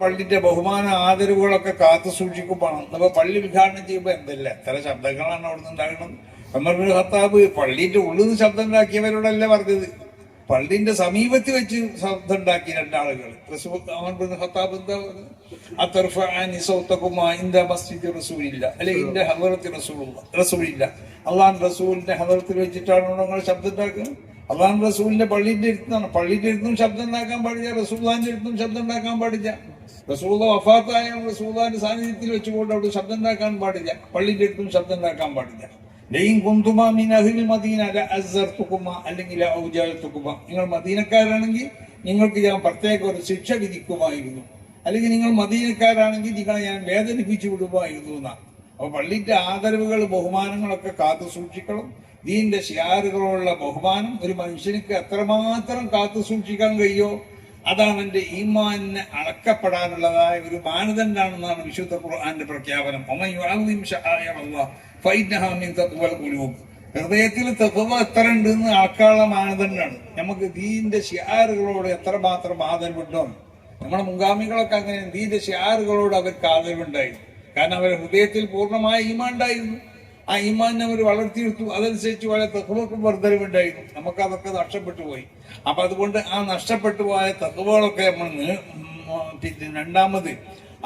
പള്ളിന്റെ ബഹുമാന ആദരവുകളൊക്കെ കാത്തു സൂക്ഷിക്കുമ്പോഴാണ് ഇന്നിപ്പോ പള്ളി ഉദ്ഘാടനം ചെയ്യുമ്പോൾ എന്തല്ല? എത്ര ശബ്ദങ്ങളാണ് അവിടെ നിന്ന് ഉണ്ടാകുന്നത്? അമർ ബിൻ ഖത്താബ് പള്ളിന്റെ ഉള്ളിൽ നിന്ന് ശബ്ദം ഉണ്ടാക്കിയവരോടല്ല പറഞ്ഞത്? പള്ളിന്റെ സമീപത്ത് വെച്ച് ശബ്ദം ഉണ്ടാക്കി രണ്ടാളുകൾ. റസൂൽ അമർ ബിൻ ഖത്താബ് എന്താ പറഞ്ഞത്? മസ്ജിദ് റസൂലില്ല. അല്ലെങ്കിൽ ഇന്റെ ഹവറത്ത് റസൂലുള്ള. റസൂലില്ല. അള്ളാൻ റസൂലിന്റെ ഹവറത്തിൽ വെച്ചിട്ടാണ് നിങ്ങൾ ശബ്ദം ഉണ്ടാക്കുന്നത്? അള്ളാൻ റസൂലിന്റെ പള്ളിന്റെ അടുത്താണ് പള്ളിന്റെ അടുത്തും ശബ്ദം ഉണ്ടാക്കാൻ പാടില്ല റസൂല്ലാന്റെ അടുത്തും ശബ്ദം ഉണ്ടാക്കാൻ പാടില്ല. റസൂള്ള വഫാത്തായ റസൂലാന്റെ സാന്നിധ്യത്തിൽ വെച്ചുകൊണ്ട് അവിടെ ശബ്ദം ഉണ്ടാക്കാൻ പാടില്ല. പള്ളിന്റെ അടുത്തും ശബ്ദം ഉണ്ടാക്കാൻ പാടില്ല. ലൈൻ അഹിൽ മദീന അല്ലെങ്കിൽ നിങ്ങൾ മദീനക്കാരാണെങ്കിൽ നിങ്ങൾക്ക് ഞാൻ പ്രത്യേക ഒരു ശിക്ഷ വിധിക്കുമായിരുന്നു. അല്ലെങ്കിൽ നിങ്ങൾ മദീനക്കാരാണെങ്കിൽ നിങ്ങളെ ഞാൻ വേദനിപ്പിച്ചു വിടുമായിരുന്നു എന്നാണ്. അപ്പൊ പള്ളിന്റെ ആദരവുകൾ ബഹുമാനങ്ങളൊക്കെ കാത്തു സൂക്ഷിക്കണം. ദീന്റെ ഷിയാറുകളോടുള്ള ബഹുമാനം ഒരു മനുഷ്യനിക്ക് എത്രമാത്രം കാത്തു സൂക്ഷിക്കാൻ കഴിയോ? അതാണ് എന്റെ ഈമാനിനെ അളക്കപ്പെടാനുള്ളതായ ഒരു മാനദണ്ഡാണെന്നാണ് വിശുദ്ധ ഖുർആന്റെ പ്രഖ്യാപനം. ഹൃദയത്തിൽ തെക്കുവ എത്ര ഉണ്ടെന്ന് ആക്കാനുള്ള മാനദണ്ഡമാണ്. നമുക്ക് ദീന്റെ ഷിയാറുകളോട് എത്രമാത്രം ആദരവുണ്ടോ? നമ്മുടെ മുൻഗാമികളൊക്കെ അങ്ങനെ ദീന്റെ ഷിയാറുകളോട് അവർക്ക് ആദരവുണ്ടായിരുന്നു. കാരണം അവരുടെ ഹൃദയത്തിൽ പൂർണമായ ഈമാൻ ഉണ്ടായിരുന്നു ആ ഈമാനെ അവർ വളർത്തിയെടുത്തു. അതനുസരിച്ച് വളരെ തെക്കുവക്കും വർദ്ധനവുണ്ടായിരുന്നു നമുക്ക് അതൊക്കെ നഷ്ടപ്പെട്ടു പോയി. അപ്പൊ അതുകൊണ്ട് ആ നഷ്ടപ്പെട്ടു പോയ തെക്കുവകളൊക്കെ നമ്മൾ പിന്നെ രണ്ടാമത്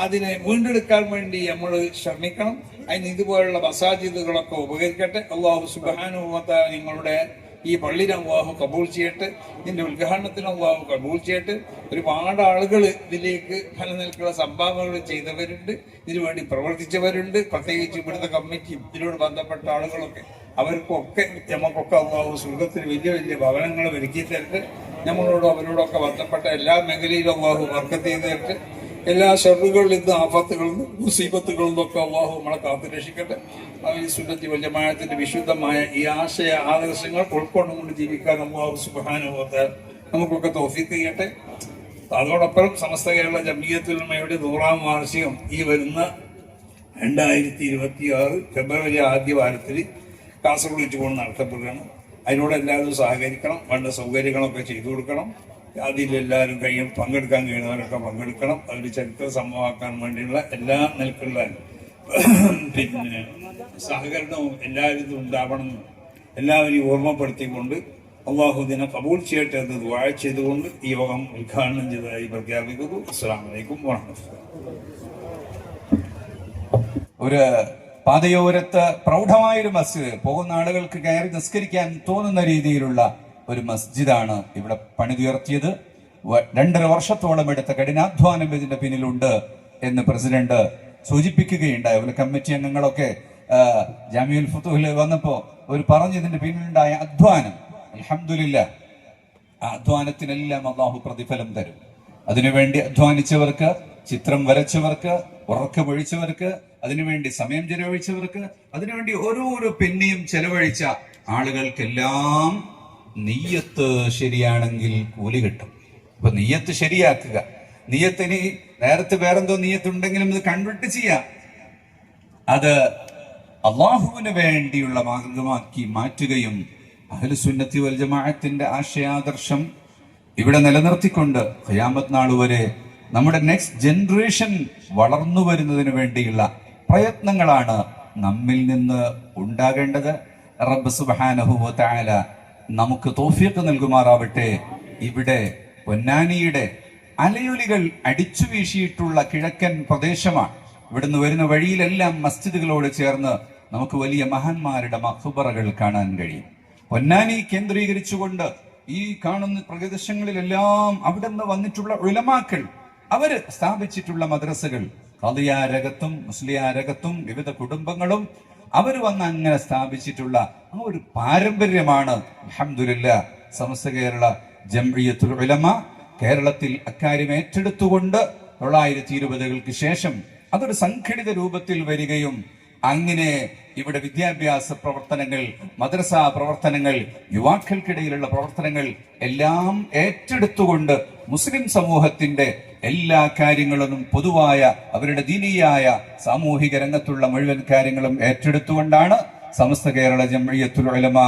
അതിനെ വീണ്ടെടുക്കാൻ വേണ്ടി നമ്മൾ ശ്രമിക്കണം. അതിന് ഇതുപോലുള്ള മസാജിദുകളൊക്കെ ഉപകരിക്കട്ടെ. അള്ളാഹു സുബാനുഭവത്താൽ നിങ്ങളുടെ ഈ പള്ളിയിൽ അള്ളാഹു കബൂൾ ചെയ്യട്ടെ ഇതിന്റെ ഉദ്ഘാടനത്തിന് അള്ളാഹു കബൂൾ ചെയ്യട്ടെ. ഒരുപാട് ആളുകൾ ഇതിലേക്ക് ഫലനിൽക്കുള്ള സംഭാവനകൾ ചെയ്തവരുണ്ട് ഇതിനുവേണ്ടി പ്രവർത്തിച്ചവരുണ്ട്. പ്രത്യേകിച്ച് ഇവിടുത്തെ കമ്മിറ്റി ഇതിനോട് ബന്ധപ്പെട്ട ആളുകളൊക്കെ. അവർക്കൊക്കെ നമുക്കൊക്കെ അള്ളാഹു സുഖത്തിന് വലിയ വലിയ ഭവനങ്ങൾ ഒരുക്കി തരട്ടെ നമ്മളോടും അവരോടൊക്കെ ബന്ധപ്പെട്ട എല്ലാ മേഖലയിലും അള്ളാഹു വർക്കത്ത് ചെയ്ത് തരട്ടെ എല്ലാ ഷെറുകളിൽ നിന്ന് ആഫത്തുകളിൽ നിന്ന് മുസീബത്തുകളിൽ നിന്നൊക്കെ അള്ളാഹു നമ്മളെ കാത്തു രക്ഷിക്കട്ടെ. ഈ സുന്നത്തി വല്യമായത്തിന്റെ വിശുദ്ധമായ ഈ ആശയ ആദർശങ്ങൾ ഉൾക്കൊണ്ടുകൊണ്ട് ജീവിക്കാൻ അള്ളാഹു സുബാനുഭവത്തെ നമുക്കൊക്കെ തോഫിക്ക് ചെയ്യട്ടെ. അതോടൊപ്പം സമസ്ത കേരള ജമീയത്തുലമയുടെ നൂറാം വാർഷികം ഈ വരുന്ന രണ്ടായിരത്തി ഇരുപത്തി ആറ് ഫെബ്രുവരി ആദ്യ വാരത്തിൽ കാസർഗോഡ് വെച്ചുകൊണ്ട് നടത്തപ്പെടുകയാണ്. അതിനോട് എല്ലാവരും സഹകരിക്കണം. വേണ്ട സൗകര്യങ്ങളൊക്കെ ചെയ്തു കൊടുക്കണം. അതിലെല്ലാവരും കഴിയും പങ്കെടുക്കാൻ കഴിയുന്നവരൊക്കെ പങ്കെടുക്കണം. അതിൽ ചരിത്ര സംഭവമാക്കാൻ വേണ്ടിയുള്ള എല്ലാ നിലക്കുള്ള പിന്നെ സഹകരണവും എല്ലാവരും ഉണ്ടാവണം എല്ലാവരെയും ഓർമ്മപ്പെടുത്തിക്കൊണ്ട് അള്ളാഹു ദിനം കബൂൾ ചെയ്യട്ടെ എന്ന് ദുആ ചെയ്തുകൊണ്ട് ഈ യോഗം ഉദ്ഘാടനം ചെയ്തതായി പ്രഖ്യാപിക്കുന്നു. അസ്സാം വലൈക്കും ഒരു പാതയോരത്ത് പ്രൗഢമായൊരു മസ്ജിദ് പോകുന്ന ആളുകൾക്ക് കയറി നിസ്കരിക്കാൻ തോന്നുന്ന രീതിയിലുള്ള ഒരു മസ്ജിദാണ് ഇവിടെ പണിതുയർത്തിയത് രണ്ടര വർഷത്തോളം എടുത്ത കഠിനാധ്വാനം ഇതിന്റെ പിന്നിലുണ്ട് എന്ന് പ്രസിഡന്റ് സൂചിപ്പിക്കുകയുണ്ടായി. അതുപോലെ കമ്മിറ്റി അംഗങ്ങളൊക്കെ ജാമ്യുൽ ഫുത്തുഹിൽ വന്നപ്പോ ഒരു പറഞ്ഞു ഇതിന്റെ പിന്നിലുണ്ടായ അധ്വാനം. അലഹമില്ല ആ അധ്വാനത്തിനെല്ലാം അള്ളാഹു പ്രതിഫലം തരും. അതിനുവേണ്ടി അധ്വാനിച്ചവർക്ക് ചിത്രം വരച്ചവർക്ക് ഉറക്കമൊഴിച്ചവർക്ക് അതിനുവേണ്ടി സമയം ചെലവഴിച്ചവർക്ക് അതിനുവേണ്ടി ഓരോരോ പെന്നിയും ചെലവഴിച്ച ആളുകൾക്കെല്ലാം നെയ്യത്ത് ശരിയാണെങ്കിൽ കൂലി കിട്ടും. അപ്പൊ നെയ്യത്ത് ശരിയാക്കുക. നെയ്യത്തിന് നേരത്തെ വേറെന്തോ നെയ്യത്തുണ്ടെങ്കിലും ഇത് കൺവെർട്ട് ചെയ്യാം. അത് അള്ളാഹുവിന് വേണ്ടിയുള്ള മാർഗമാക്കി മാറ്റുകയും അഹലുസുന്നത്തി വൽ ജമാഅത്തിന്റെ ആശയാദർശം ഇവിടെ നിലനിർത്തിക്കൊണ്ട് ഖിയാമത്ത് നാൾ വരെ നമ്മുടെ നെക്സ്റ്റ് ജനറേഷൻ വളർന്നു വരുന്നതിന് വേണ്ടിയുള്ള പ്രയത്നങ്ങളാണ് നമ്മിൽ നിന്ന് ഉണ്ടാകേണ്ടത്. റബ്ബ് സുബ്ഹാനഹു വ തആല നമുക്ക് തോഫിയൊക്കെ നൽകുമാറാവട്ടെ. ഇവിടെ പൊന്നാനിയുടെ അലയൊലികൾ അടിച്ചു വീശിയിട്ടുള്ള കിഴക്കൻ പ്രദേശമാണ്. ഇവിടുന്ന് വരുന്ന വഴിയിലെല്ലാം മസ്ജിദുകളോട് ചേർന്ന് നമുക്ക് വലിയ മഹാന്മാരുടെ മഹുബറകൾ കാണാൻ കഴിയും. പൊന്നാനി കേന്ദ്രീകരിച്ചുകൊണ്ട് ഈ കാണുന്ന പ്രദേശങ്ങളിലെല്ലാം അവിടെ നിന്ന് വന്നിട്ടുള്ള ഉലമാക്കൾ അവർ സ്ഥാപിച്ചിട്ടുള്ള മദ്രസകൾ. ഖദിയാരകത്തും മുസ്ലിയാരകത്തും വിവിധ കുടുംബങ്ങളും അവർ വന്ന് അങ്ങനെ സ്ഥാപിച്ചിട്ടുള്ള ആ ഒരു പാരമ്പര്യമാണ് അഹമ്മദില്ല സമസ്ത കേരള ജംഇയ്യത്തുൽ ഉലമ കേരളത്തിൽ അക്കാര്യം ഏറ്റെടുത്തുകൊണ്ട് തൊള്ളായിരത്തി ഇരുപതുകൾക്ക് ശേഷം അതൊരു സംഘടിത രൂപത്തിൽ വരികയും അങ്ങനെ ഇവിടെ വിദ്യാഭ്യാസ പ്രവർത്തനങ്ങൾ മദ്രസ പ്രവർത്തനങ്ങൾ യുവാക്കൾക്കിടയിലുള്ള പ്രവർത്തനങ്ങൾ എല്ലാം ഏറ്റെടുത്തുകൊണ്ട് മുസ്ലിം സമൂഹത്തിന്റെ എല്ലാ കാര്യങ്ങളും പൊതുവായ അവരുടെ ദീനീയായ സാമൂഹിക രംഗത്തുള്ള മുഴുവൻ കാര്യങ്ങളും ഏറ്റെടുത്തുകൊണ്ടാണ് സമസ്ത കേരള ജംഇയ്യത്തുൽ ഉലമ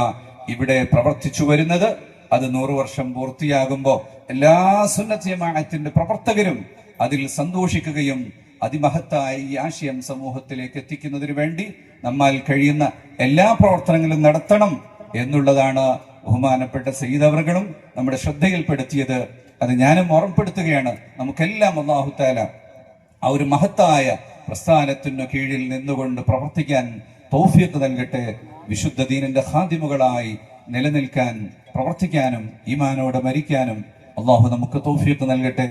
ഇവിടെ പ്രവർത്തിച്ചു വരുന്നത്. അത് നൂറു വർഷം പൂർത്തിയാകുമ്പോൾ എല്ലാ സുന്നത്തിയമാണത്തിന്റെ പ്രവർത്തകരും അതിൽ സന്തോഷിക്കുകയും അതിമഹത്തായ ഈ ആശയം സമൂഹത്തിലേക്ക് എത്തിക്കുന്നതിന് വേണ്ടി നമ്മാൽ കഴിയുന്ന എല്ലാ പ്രവർത്തനങ്ങളും നടത്തണം എന്നുള്ളതാണ് ബഹുമാനപ്പെട്ട സയ്യിദവറുകളും നമ്മുടെ ശ്രദ്ധയിൽപ്പെടുത്തിയത്. അത് ഞാനും ഓർമ്മപ്പെടുത്തുകയാണ്. നമുക്കെല്ലാം അള്ളാഹുത്താല ആ ഒരു മഹത്തായ പ്രസ്ഥാനത്തിനു കീഴിൽ നിന്നുകൊണ്ട് പ്രവർത്തിക്കാൻ തൗഫീഖ് നൽകട്ടെ. വിശുദ്ധ ദീനിന്റെ ഹാദിമുകളായി നിലനിൽക്കാൻ പ്രവർത്തിക്കാനും ഈമാനോടെ മരിക്കാനും അള്ളാഹു നമുക്ക് തൗഫീഖ് നൽകട്ടെ.